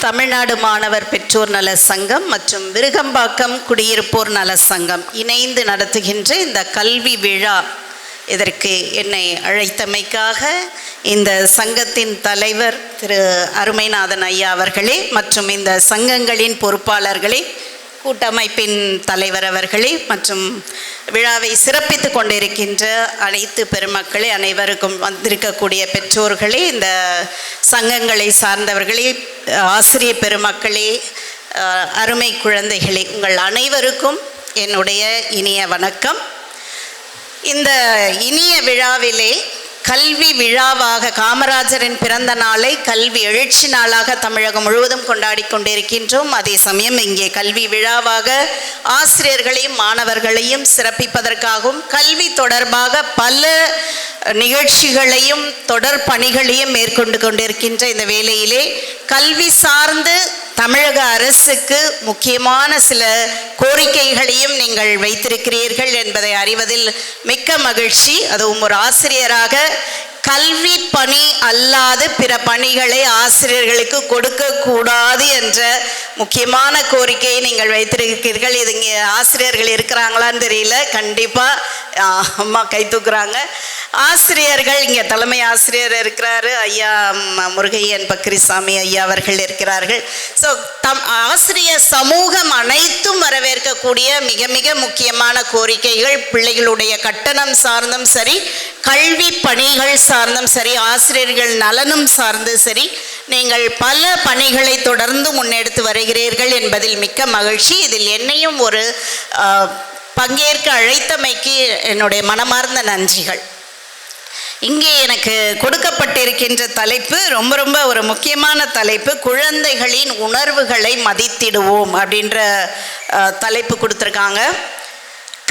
தமிழ்நாடு மாணவர் பெற்றோர் நல சங்கம் மற்றும் விருகம்பாக்கம் குடியிருப்போர் நல சங்கம் இணைந்து நடத்துகின்ற இந்த கல்வி விழா இதற்கு என்னை அழைத்தமைக்காக இந்த சங்கத்தின் தலைவர் திரு அருமைநாதன் ஐயா அவர்களே மற்றும் இந்த சங்கங்களின் பொறுப்பாளர்களே கூட்டமைப்பின் தலைவர் அவர்களே மற்றும் விழாவை சிறப்பித்து கொண்டிருக்கின்ற அனைத்து பெருமக்களே அனைவருக்கும் வந்திருக்கக்கூடிய பெற்றோர்களே இந்த சங்கங்களை சார்ந்தவர்களே ஆசிரியர் பெருமக்களே அருமை குழந்தைகளே உங்கள் அனைவருக்கும் என்னுடைய இனிய வணக்கம். இந்த இனிய விழாவிலே கல்வி விழாவாக காமராஜரின் பிறந்த நாளை கல்வி எழுச்சி நாளாக தமிழகம் முழுவதும் கொண்டாடி கொண்டிருக்கின்றோம். அதே சமயம் இங்கே கல்வி விழாவாக ஆசிரியர்களையும் மாணவர்களையும் சிறப்பிப்பதற்காகவும் கல்வி தொடர்பாக பல நிகழ்ச்சிகளையும் தொடர் பணிகளையும் மேற்கொண்டு கொண்டிருக்கின்ற இந்த வேளையிலே கல்வி சார்ந்து தமிழக அரசுக்கு முக்கியமான சில கோரிக்கைகளையும் நீங்கள் வைத்திருக்கிறீர்கள் என்பதை அறிவதில் மிக்க மகிழ்ச்சி. அதுவும் ஒரு ஆசிரியராக கல்வி பணி அல்லாது பிற பணிகளை ஆசிரியர்களுக்கு கொடுக்கக்கூடாது என்ற முக்கியமான கோரிக்கையை நீங்கள் வைத்திருக்கிறீர்கள். இது இங்கே ஆசிரியர்கள் இருக்கிறாங்களான்னு தெரியல. கண்டிப்பாக அம்மா கை தூக்குறாங்க. ஆசிரியர்கள் இங்கே தலைமை ஆசிரியர் இருக்கிறாரு ஐயா முருகையன் பக்ரிசாமி ஐயா அவர்கள் இருக்கிறார்கள். ஸோ தம் ஆசிரியர் சமூகம் அனைத்தும் வரவேற்கக்கூடிய மிக மிக முக்கியமான கோரிக்கைகள் பிள்ளைகளுடைய கட்டணம் சார்ந்தும் சரி கல்வி பணிகள் சார்ந்தும் சரி ஆசிரியர்கள் நலனும் சார்ந்து சரி நீங்கள் பல பணிகளை தொடர்ந்து முன்னெடுத்து வருகிறீர்கள் என்பதில் மிக்க மகிழ்ச்சி. இதில் என்னையும் ஒரு பங்கேற்க அழைத்தமைக்கு என்னுடைய மனமார்ந்த நன்றிகள். இங்கே எனக்கு கொடுக்கப்பட்டிருக்கின்ற தலைப்பு ரொம்ப ரொம்ப ஒரு முக்கியமான தலைப்பு குழந்தைகளின் உணர்வுகளை மதித்திடுவோம் அப்படின்ற தலைப்பு கொடுத்துருக்காங்க.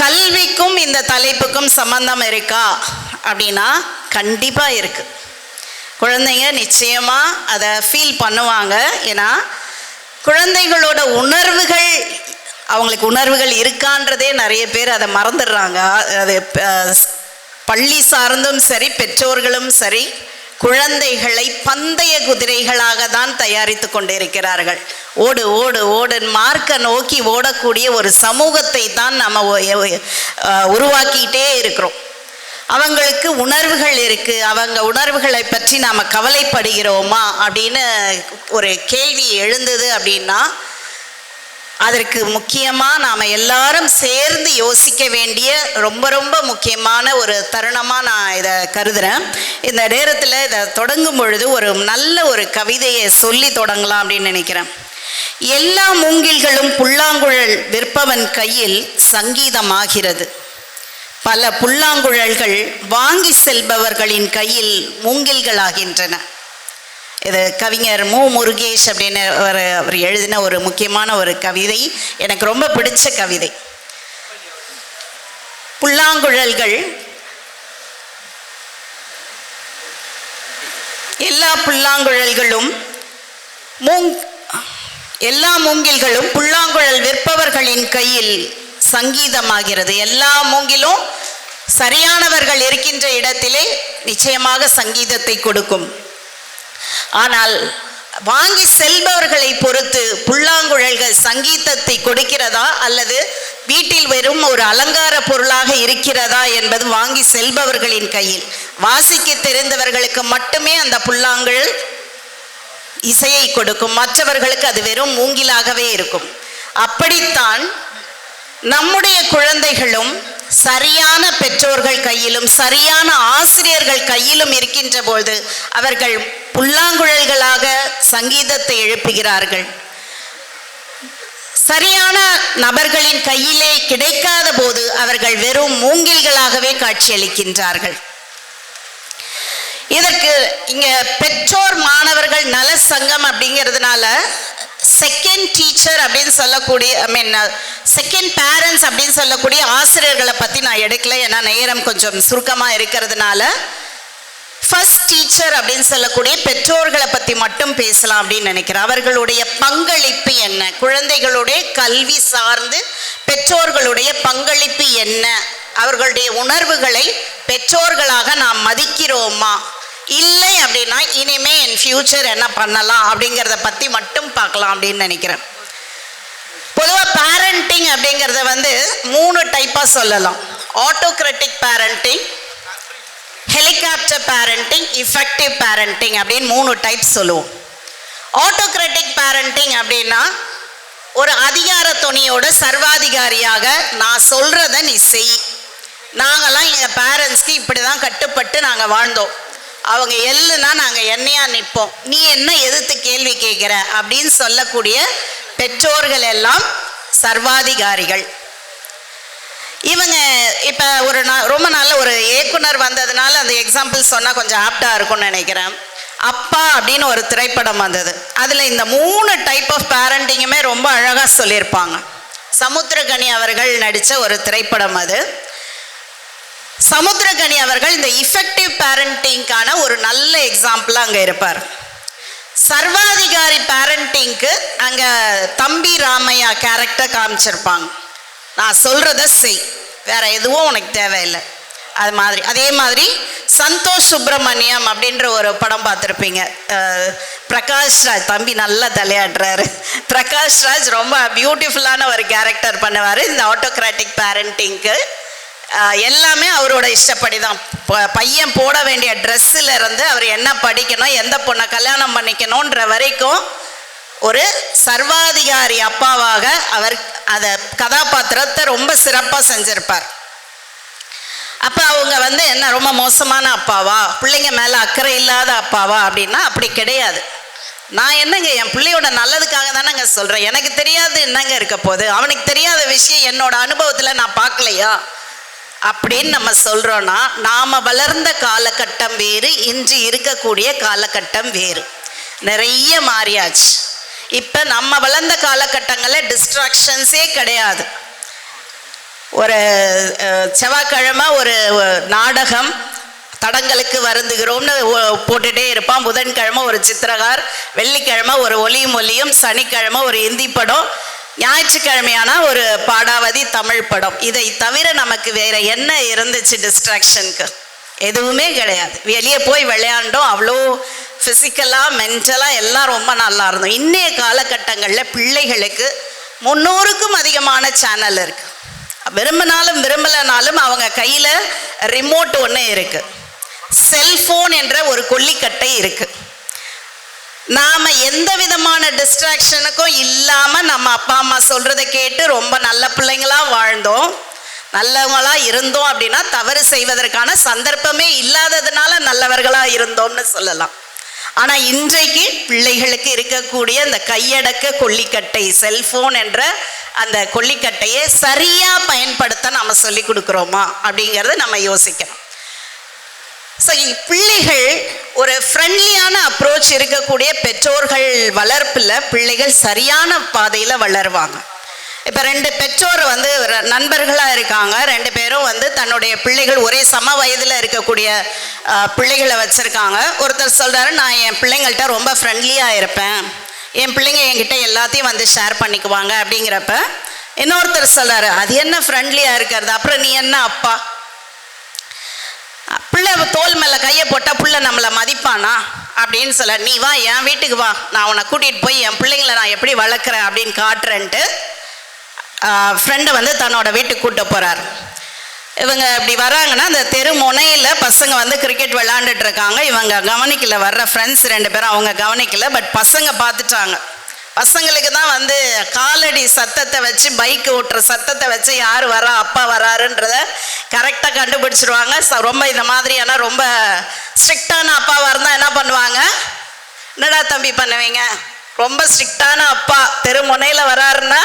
கல்விக்கும் இந்த தலைப்புக்கும் சம்பந்தம் இருக்கா? அப்படின்னா கண்டிப்பாக இருக்குது குழந்தைங்க நிச்சயமாக அதை ஃபீல் பண்ணுவாங்க. ஏன்னா குழந்தைகளோட உணர்வுகள் அவங்களுக்கு உணர்வுகள் இருக்கான்றதே நிறைய பேர் அதை மறந்துடுறாங்க. அது பள்ளி சார்ந்தும் சரி பெற்றோர்களும் சரி குழந்தைகளை பந்தய குதிரைகளாக தான் தயாரித்து கொண்டிருக்கிறார்கள். ஓடு ஓடு ஓடு மார்க்கை நோக்கி ஓடக்கூடிய ஒரு சமூகத்தை தான் நம்ம உருவாக்கிட்டே இருக்கிறோம். அவங்களுக்கு உணர்வுகள் இருக்கு. அவங்க உணர்வுகளை பற்றி நாம் கவலைப்படுகிறோமா அப்படின்னு ஒரு கேள்வி எழுந்தது அப்படின்னா அதற்கு முக்கியமாக நாம் எல்லாரும் சேர்ந்து யோசிக்க வேண்டிய ரொம்ப ரொம்ப முக்கியமான ஒரு தருணமாக நான் இதை கருதுகிறேன் இந்த நேரத்தில் இதை தொடங்கும் பொழுது ஒரு நல்ல ஒரு கவிதையை சொல்லி தொடங்கலாம் அப்படின்னு நினைக்கிறேன். எல்லா மூங்கில்களும் புல்லாங்குழல் விற்பவன் கையில் சங்கீதமாகிறது. பல புல்லாங்குழல்கள் வாங்கி செல்பவர்களின் கையில் மூங்கில்களாகின்றன. இது கவிஞர் மு. முருகேஷ் அப்படின்னு ஒரு அவர் எழுதின ஒரு முக்கியமான ஒரு கவிதை. எனக்கு ரொம்ப பிடிச்ச கவிதை. புல்லாங்குழல்கள். எல்லா புல்லாங்குழல்களும் மூங் எல்லா மூங்கில்களும் புல்லாங்குழல் விற்பவர்களின் கையில் சங்கீதமாகிறது. எல்லா மூங்கிலும் சரியானவர்கள் இருக்கின்ற இடத்திலே நிச்சயமாக சங்கீதத்தை கொடுக்கும். ஆனால் வாங்கி செல்பவர்களை பொறுத்து புல்லாங்குழல்கள் சங்கீதத்தை கொடுக்கிறதா அல்லது வீட்டில் வெறும் ஒரு அலங்கார பொருளாக இருக்கிறதா என்பது வாங்கி செல்பவர்களின் கையில்? வாசிக்க தெரிந்தவர்களுக்கு மட்டுமே அந்த புல்லாங்குழல் இசையை கொடுக்கும். மற்றவர்களுக்கு அது வெறும் மூங்கிலாகவே இருக்கும். அப்படித்தான் நம்முடைய குழந்தைகளும் சரியான பெற்றோர்கள் கையிலும் சரியான ஆசிரியர்கள் கையிலும் இருக்கின்ற போது அவர்கள் புல்லாங்குழல்களாக சங்கீதத்தை எழுப்புகிறார்கள். சரியான நபர்களின் கையிலே கிடைக்காத போது அவர்கள் வெறும் மூங்கில்களாகவே காட்சியளிக்கின்றார்கள். இதற்கு இங்க பெற்றோர் மாணவர்கள் நல சங்கம் அப்படிங்கிறதுனால செகண்ட் டீச்சர் அப்படின்னு சொல்லக்கூடிய ஐ மீன் செகண்ட் பேரண்ட்ஸ் அப்படின்னு சொல்லக்கூடிய ஆசிரியர்களை பற்றி நான் எடுக்கல. ஏன்னா நேரம் கொஞ்சம் சுருக்கமாக இருக்கிறதுனால. ஃபர்ஸ்ட் டீச்சர் அப்படின்னு சொல்லக்கூடிய பெற்றோர்களை பற்றி மட்டும் பேசலாம் அப்படின்னு நினைக்கிறேன். அவர்களுடைய பங்களிப்பு என்ன? குழந்தைகளுடைய கல்வி சார்ந்து பெற்றோர்களுடைய பங்களிப்பு என்ன? அவர்களுடைய உணர்வுகளை பெற்றோர்களாக நாம் மதிக்கிறோமா? இல்லை அப்படின்னா இனிமே என் ஃபியூச்சர் என்ன பண்ணலாம் அப்படிங்கிறத பற்றி மட்டும் பார்க்கலாம் அப்படின்னு நினைக்கிறேன். பொதுவாக பேரண்டிங் அப்படிங்கிறத வந்து மூணு டைப்பாக சொல்லலாம். Autocratic parenting helicopter parenting effective parenting அப்படின்னு மூணு டைப் சொல்லுவோம். ஆட்டோக்ரட்டிக் பேரண்டிங் அப்படின்னா ஒரு அதிகார துணியோட சர்வாதிகாரியாக நான் சொல்கிறத நீ செய். நாங்கள்லாம் எங்கள் பேரண்ட்ஸ்க்கு இப்படி தான் கட்டுப்பட்டு நாங்கள் வாழ்ந்தோம். அவங்க எள்ளுனா நாங்கள் எண்ணெயா நிற்போம் நீ என்ன எதிர்த்து கேள்வி கேட்குற? அப்படின்னு சொல்லக்கூடிய பெற்றோர்கள் எல்லாம் சர்வாதிகாரிகள். இவங்க இப்போ ஒரு நா ரொம்ப நாள் ஒரு இயக்குனர் வந்ததுனால அந்த எக்ஸாம்பிள் சொன்னால் கொஞ்சம் ஆப்டாக இருக்கும்னு நினைக்கிறேன். அப்பா அப்படின்னு ஒரு திரைப்படம் வந்தது. அதில் இந்த மூணு டைப் ஆஃப் பேரண்டிங்குமே ரொம்ப அழகாக சொல்லியிருப்பாங்க. சமுத்திரகனி அவர்கள் நடித்த ஒரு திரைப்படம் அது. சமுத்திரகனி அவர்கள் இந்த இஃபெக்டிவ் பேரண்டிங்கான ஒரு நல்ல எக்ஸாம்பிளாக அங்கே இருப்பார். சர்வாதிகாரி பேரண்டிங்க்கு அங்கே தம்பி ராமையா கேரக்டர் காமிச்சிருப்பாங்க. நான் சொல்கிறத செய். வேற எதுவும் உனக்கு தேவையில்லை. அது மாதிரி. அதே மாதிரி சந்தோஷ் சுப்பிரமணியம் அப்படின்ற ஒரு படம் பார்த்துருப்பீங்க. பிரகாஷ்ராஜ் பிரகாஷ் ராஜ் தம்பி நல்லா தலையாடுறாரு பிரகாஷ் ராஜ் ரொம்ப பியூட்டிஃபுல்லான ஒரு கேரக்டர் பண்ணுவார். இந்த ஆட்டோக்ராட்டிக் பேரண்டிங்க்கு எல்லாமே அவரோட இஷ்டப்படி தான் பையன் போட வேண்டிய ட்ரெஸ்ஸில் இருந்து அவர் என்ன படிக்கணும் எந்த பொண்ணை கல்யாணம் பண்ணிக்கணுன்ற வரைக்கும் ஒரு சர்வாதிகாரி அப்பாவாக அவர் அதை கதாபாத்திரத்தை ரொம்ப சிறப்பாக செஞ்சிருப்பார். அப்போ அவங்க வந்து என்ன ரொம்ப மோசமான அப்பாவா பிள்ளைங்க மேலே அக்கறை இல்லாத அப்பாவா அப்படின்னா அப்படி கிடையாது. நான் என்னங்க என் பிள்ளையோட நல்லதுக்காக தானேங்க சொல்கிறேன் எனக்கு தெரியாது என்னங்க இருக்க போகுது. அவனுக்கு தெரியாத விஷயம் என்னோட அனுபவத்தில் நான் பார்க்கலையா? அப்படின்னு நம்ம சொல்கிறோன்னா நாம் வளர்ந்த காலகட்டம் வேறு இன்று இருக்கக்கூடிய காலகட்டம் வேறு. நிறைய மாறியாச்சு. இப்போ நம்ம வளர்ந்த காலகட்டங்களில் டிஸ்ட்ராக்ஷன்ஸே கிடையாது. ஒரு செவ்வாய்க்கிழமை ஒரு நாடகம் தடங்களுக்கு வருந்துகிறோம்னு போட்டுகிட்டே இருப்பான் புதன்கிழமை ஒரு சித்திரகார் வெள்ளிக்கிழமை ஒரு ஒலியும் ஒலியும் சனிக்கிழமை ஒரு இந்தி படம் ஞாயிற்றுக்கிழமையான ஒரு பாடாவதி தமிழ் படம். இதை தவிர நமக்கு வேற என்ன இருந்துச்சு டிஸ்ட்ராக்ஷனுக்கு எதுவுமே கிடையாது. வெளியே போய் விளையாண்டோம். அவ்வளோ ஃபிசிக்கலாக மென்டலாக எல்லாம் ரொம்ப நல்லா இருந்தோம். இன்றைய காலகட்டங்களில் பிள்ளைகளுக்கு முந்நூறுக்கும் அதிகமான சேனல் இருக்குது விரும்பினாலும் விரும்பலைனாலும் அவங்க கையில் ரிமோட் ஒன்று இருக்குது செல்ஃபோன் என்ற ஒரு கொல்லிக்கட்டை இருக்குது நாம் எந்த விதமான டிஸ்ட்ராக்ஷனுக்கும் இல்லை நம்ம அப்பா அம்மா சொல்கிறத கேட்டு ரொம்ப நல்ல பிள்ளைங்களாக வாழ்ந்தோம். நல்லவங்களாக இருந்தோம் அப்படின்னா தவறு செய்வதற்கான சந்தர்ப்பமே இல்லாததுனால நல்லவர்களாக இருந்தோம்னு சொல்லலாம். ஆனால் இன்றைக்கு பிள்ளைகளுக்கு இருக்கக்கூடிய இந்த கையடக்க கொல்லிக்கட்டை செல்ஃபோன் என்ற அந்த கொல்லிக்கட்டையை சரியாக பயன்படுத்த நம்ம சொல்லி கொடுக்குறோமா அப்படிங்கிறத நம்ம யோசிக்கணும். ஸோ பிள்ளைகள் ஒரு ஃப்ரெண்ட்லியான அப்ரோச் இருக்கக்கூடிய பெற்றோர்கள் வளர்ப்பில் பிள்ளைகள் சரியான பாதையில் வளருவாங்க. இப்போ ரெண்டு பெற்றோர் வந்து நண்பர்களாக இருக்காங்க. ரெண்டு பேரும் வந்து தன்னுடைய பிள்ளைகள் ஒரே சம வயதில் இருக்கக்கூடிய பிள்ளைகளை வச்சுருக்காங்க. ஒருத்தர் சொல்கிறாரு நான் என் பிள்ளைங்கள்ட்ட ரொம்ப ஃப்ரெண்ட்லியாக இருப்பேன். என் பிள்ளைங்க என்கிட்ட எல்லாத்தையும் வந்து ஷேர் பண்ணிக்குவாங்க. அப்படிங்கிறப்ப இன்னொருத்தர் சொல்கிறாரு அது என்ன ஃப்ரெண்ட்லியாக இருக்கிறது? அப்புறம் நீ என்ன அப்பா? பிள்ளை தோல் மேலே கையை போட்டால் பிள்ளை நம்மளை மதிப்பானா? அப்படின்னு சொல்ல நீ வா என் வீட்டுக்கு வா. நான் உன்னை கூட்டிகிட்டு போய் என் பிள்ளைங்களை நான் எப்படி வளர்க்குறேன் அப்படின்னு காட்டுறேன்ட்டு ஃப்ரெண்டை வந்து தன்னோட வீட்டுக்கு கூட்ட போகிறார் இவங்க இப்படி வராங்கன்னா அந்த தெரு முனையில் பசங்க வந்து கிரிக்கெட் விளாண்டுட்டு இருக்காங்க. இவங்க கவனிக்கல வர்ற ஃப்ரெண்ட்ஸ் ரெண்டு பேரும் அவங்க கவனிக்கல பட் பசங்க பார்த்துட்டாங்க. பசங்களுக்கு தான் வந்து காலடி சத்தத்தை வச்சு பைக் ஓட்டுற சத்தத்தை வச்சு யார் வரா அப்பா வராருன்றத கரெக்டாக கண்டுபிடிச்சிருவாங்க. ச- ரொம்ப இந்த மாதிரியான ரொம்ப ஸ்ட்ரிக்டான அப்பாவாக இருந்தால் என்ன பண்ணுவாங்க? என்னடா தம்பி பண்ணுவீங்க? ரொம்ப ஸ்ட்ரிக்டான அப்பா தெரு முனையில் வராருன்னா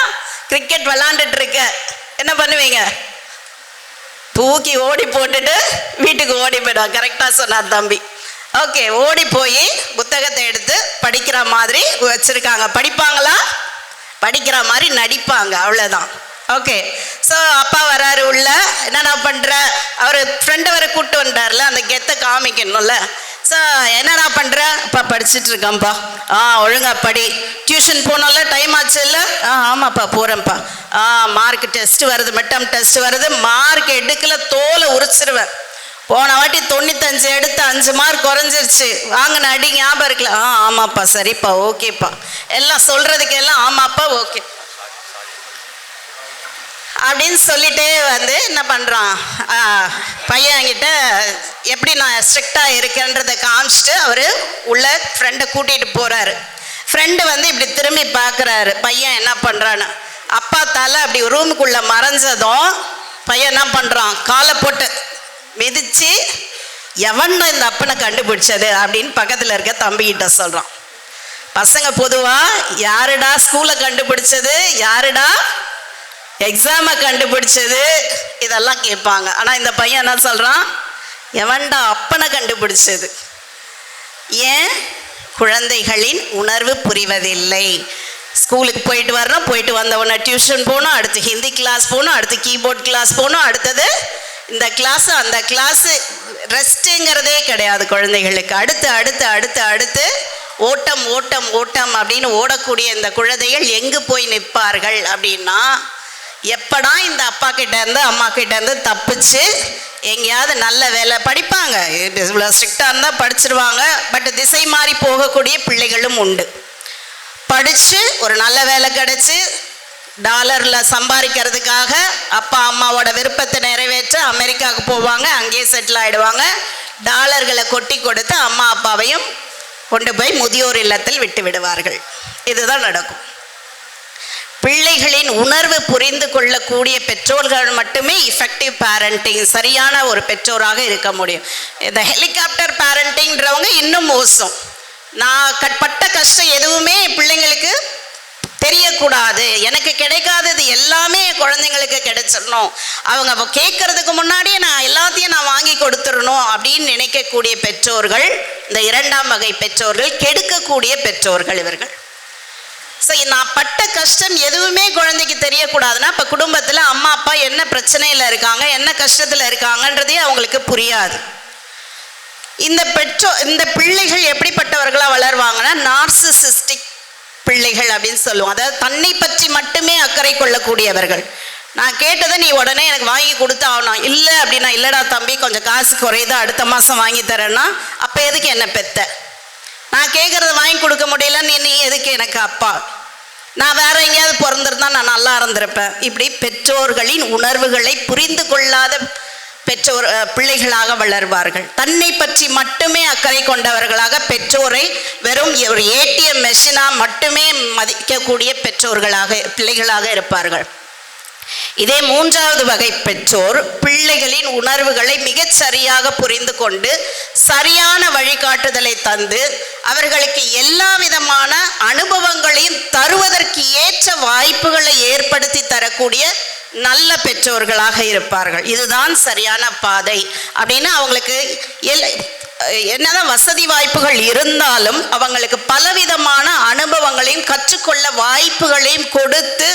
கிரிக்கெட் விளாண்டுட்டு இருக்க என்ன பண்ணுவீங்க? தூக்கி ஓடி போட்டுட்டு வீட்டுக்கு ஓடி போயிடுவான் கரெக்டாக சொன்னார் தம்பி. ஓகே ஓடி போய் புத்தகத்தை எடுத்து படிக்கிற மாதிரி வச்சுருக்காங்க. படிப்பாங்களா? படிக்கிற மாதிரி நடிப்பாங்க அவ்வளோதான் ஓகே ஸோ அப்பா வராரு உள்ள. என்னென்ன பண்ணுற அவர் ஃப்ரெண்டை வர கூப்பிட்டு வந்தார்ல அந்த கெத்தை காமிக்கணும்ல. ஸோ என்னடா பண்ணுற அப்பா படிச்சுட்டு இருக்கேன்ப்பா. ஆ ஒழுங்கா படி. டியூஷன் போனோம்ல டைம் ஆச்சு இல்லை? ஆ ஆமாப்பா போகிறேன்ப்பா ஆ மார்க் டெஸ்ட் வருது மெட்டம் டெஸ்ட் வருது. மார்க் எடுக்கல தோலை உரிச்சிருவேன். போன வாட்டி தொண்ணூத்தஞ்சு எடுத்து அஞ்சு மார்க் குறைஞ்சிருச்சு. வாங்கின அடி ஞாபகம் இருக்கல ஆ ஆமாப்பா சரிப்பா ஓகேப்பா. எல்லாம் சொல்றதுக்கு எல்லாம் ஆமாப்பா ஓகே. அப்படின்னு சொல்லிட்டே வந்து என்ன பண்ணுறான் பையன்கிட்ட எப்படி நான் ஸ்ட்ரிக்டாக இருக்கேன்றதை காமிச்சிட்டு அவர் உள்ள ஃப்ரெண்டை கூட்டிகிட்டு போகிறாரு ஃப்ரெண்டு வந்து இப்படி திரும்பி பார்க்குறாரு பையன் என்ன பண்ணுறான்னு அப்பா தலை அப்படி ரூமுக்குள்ளே மறைஞ்சதும் பையன் என்ன பண்ணுறான் காலை போட்டு மிதித்து எவன்டா இந்த அப்பனை கண்டுபிடிச்சது அப்படின்னு பக்கத்தில் இருக்க தம்பிக்கிட்ட சொல்கிறான் பசங்க பொதுவாக யாருடா ஸ்கூலை கண்டுபிடிச்சது? யாருடா எக்ஸாமை கண்டுபிடிச்சது? இதெல்லாம் கேட்பாங்க. ஆனால் இந்த பையன் என்ன சொல்கிறான் எவன்டா அப்பனை கண்டுபிடிச்சது? ஏன்? குழந்தைகளின் உணர்வு புரிவதில்லை. ஸ்கூலுக்கு போயிட்டு வரணும் போயிட்டு வந்தவொடனே டியூஷன் போகணும் அடுத்து ஹிந்தி கிளாஸ் போகணும் அடுத்து கீபோர்ட் கிளாஸ் போகணும் அடுத்தது இந்த கிளாஸ் அந்த கிளாஸு ரெஸ்ட்டுங்கிறதே கிடையாது குழந்தைகளுக்கு. அடுத்து அடுத்து அடுத்து அடுத்து ஓட்டம் ஓட்டம் ஓட்டம் அப்படின்னு ஓடக்கூடிய இந்த குழந்தைகள் எங்கு போய் நிற்பார்கள் அப்படின்னா எப்படா இந்த அப்பா கிட்டேருந்து அம்மா கிட்டேருந்து தப்பிச்சு எங்கேயாவது நல்ல வேலை படிப்பாங்க. இவ்வளோ ஸ்ட்ரிக்டாக இருந்தால் படிச்சிருவாங்க. பட் திசை மாறி போகக்கூடிய பிள்ளைகளும் உண்டு. படித்து ஒரு நல்ல வேலை கிடச்சி டாலரில் சம்பாதிக்கிறதுக்காக அப்பா அம்மாவோட விருப்பத்தை நிறைவேற்ற அமெரிக்காவுக்கு போவாங்க. அங்கேயே செட்டில் ஆகிடுவாங்க டாலர்களை கொட்டி கொடுத்து அம்மா அப்பாவையும் கொண்டு போய் முதியோர் இல்லத்தில் விட்டு விடுவார்கள். இதுதான் நடக்கும். பிள்ளைகளின் உணர்வு புரிந்து கொள்ளக்கூடிய பெற்றோர்கள் மட்டுமே இஃபெக்டிவ் பேரண்டிங் சரியான ஒரு பெற்றோராக இருக்க முடியும். இந்த ஹெலிகாப்டர் பேரண்டிங்கிறவங்க இன்னும் மோசம். நான் கட்பட்ட கஷ்டம் எதுவுமே பிள்ளைங்களுக்கு தெரியக்கூடாது. எனக்கு கிடைக்காதது எல்லாமே என் குழந்தைங்களுக்கு கிடைச்சிடணும். அவங்க கேட்கறதுக்கு முன்னாடியே நான் எல்லாத்தையும் நான் வாங்கி கொடுத்துடணும் அப்படின்னு நினைக்கக்கூடிய பெற்றோர்கள் இந்த இரண்டாம் வகை பெற்றோர்கள் கெடுக்கக்கூடிய பெற்றோர்கள் இவர்கள். ஸோ நான் பட்ட கஷ்டம் எதுவுமே குழந்தைக்கு தெரியக்கூடாதுன்னா இப்போ குடும்பத்தில் அம்மா அப்பா என்ன பிரச்சனையில் இருக்காங்க என்ன கஷ்டத்தில் இருக்காங்கன்றதே அவங்களுக்கு புரியாது. இந்த பெற்றோ இந்த பிள்ளைகள் எப்படிப்பட்டவர்களாக வளருவாங்கன்னா நார்சிசிஸ்டிக் பிள்ளைகள் அப்படின்னு சொல்லுவோம். அதாவது தன்னை பற்றி மட்டுமே அக்கறை கொள்ளக்கூடியவர்கள். நான் கேட்டதை நீ உடனே எனக்கு வாங்கி கொடுத்து ஆகணும். இல்லை அப்படின்னா இல்லைடா தம்பி கொஞ்சம் காசு குறையுது அடுத்த மாதம் வாங்கி தரேன்னா அப்போ எதுக்கு என்ன பெத்த? நான் கேட்குறத வாங்கி கொடுக்க முடியல நீ நீ எதுக்கு எனக்கு அப்பா? நான் வேற எங்கேயாவது பிறந்திருந்தா நான் நல்லா இருந்திருப்பேன். இப்படி பெற்றோர்களின் உணர்வுகளை புரிந்து கொள்ளாத பெற்றோர் அஹ், பிள்ளைகளாக வளர்வார்கள். தன்னை பற்றி மட்டுமே அக்கறை கொண்டவர்களாக பெற்றோரை வெறும் ஒரு ஏடிஎம் மெஷினாக மட்டுமே மதிக்கக்கூடிய பெற்றோர்களாக பிள்ளைகளாக இருப்பார்கள். இதே மூன்றாவது வகை பெற்றோர் பிள்ளைகளின் உணர்வுகளை மிகச் சரியாக புரிந்து கொண்டு சரியான வழிகாட்டுதலை தந்து அவர்களுக்கு எல்லா விதமான அனுபவங்களையும் தருவதற்கு ஏற்ற வாய்ப்புகளை ஏற்படுத்தி தரக்கூடிய நல்ல பெற்றோர்களாக இருப்பார்கள். இதுதான் சரியான பாதை. அப்படின்னு அவங்களுக்கு எல் என்னதான் வசதி வாய்ப்புகள் இருந்தாலும் அவங்களுக்கு பலவிதமான அனுபவங்களையும் கற்றுக்கொள்ள வாய்ப்புகளையும் கொடுத்து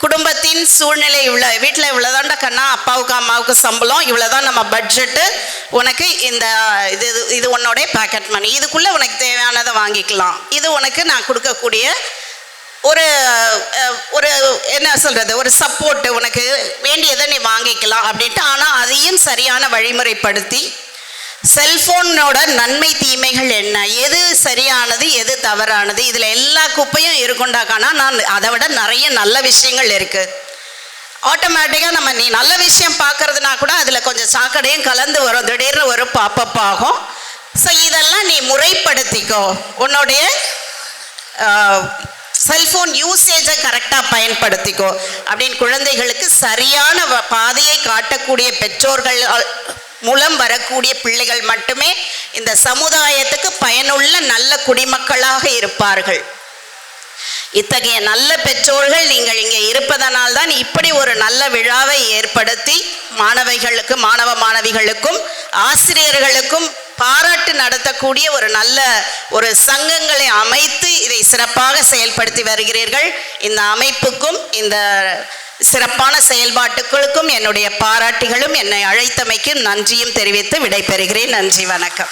குடும்பத்தின் சூழ்நிலை இவ்வளோ வீட்டில் இவ்வளோதான்டா கண்ணா அப்பாவுக்கு அம்மாவுக்கு சம்பளம் இவ்வளோதான் நம்ம பட்ஜெட்டு உனக்கு இந்த இது இது- இது உன்னோடைய பேக்கெட் மணி இதுக்குள்ளே உனக்கு தேவையானதை வாங்கிக்கலாம். இது உனக்கு நான் கொடுக்கக்கூடிய ஒரு ஒரு என்ன சொல்கிறது ஒரு சப்போர்ட்டு உனக்கு. வேண்டியதை நீ வாங்கிக்கலாம் அப்படின்ட்டு. ஆனால் அதையும் சரியான வழிமுறைப்படுத்தி செல்ஃபோனோட நன்மை தீமைகள் என்ன? எது சரியானது எது தவறானது? இதில் எல்லா குப்பையும் இருக்குண்டாக்கானா நான் அதை விட நிறைய நல்ல விஷயங்கள் இருக்குது ஆட்டோமேட்டிக்காக நம்ம நீ நல்ல விஷயம் பார்க்கறதுனா கூட அதில் கொஞ்சம் சாக்கடையும் கலந்து வரும். திடீர்னு ஒரு பாப்பப் ஆகும். ஸோ இதெல்லாம் நீ முறைப்படுத்திக்கோ. உன்னுடைய செல்ஃபோன் யூசேஜை கரெக்டாக பயன்படுத்திக்கோ. அப்படின்னு குழந்தைகளுக்கு சரியான வ- பாதையை காட்டக்கூடிய பெற்றோர்கள் மூலம் வரக்கூடிய பிள்ளைகள் மட்டுமே இந்த சமுதாயத்துக்கு பயனுள்ள நல்ல குடிமக்களாக இருப்பார்கள். இத்தகைய நல்ல பெற்றோர்கள் நீங்கள் இங்கே இருப்பதனால் தான் இப்படி ஒரு நல்ல விழாவை ஏற்படுத்தி மாணவிகளுக்கு மாணவ மாணவிகளுக்கும் ஆசிரியர்களுக்கும் பாராட்டு நடத்தக்கூடிய ஒரு நல்ல ஒரு சங்கங்களை அமைத்து இதை சிறப்பாக செயல்படுத்தி வருகிறீர்கள். இந்த அமைப்புக்கும் இந்த சிறப்பான செயல்பாட்டுகளுக்கும் என்னுடைய பாராட்டுகளும் என்னை அழைத்தமைக்கும் நன்றியும் தெரிவித்து விடைபெறுகிறேன். நன்றி வணக்கம்.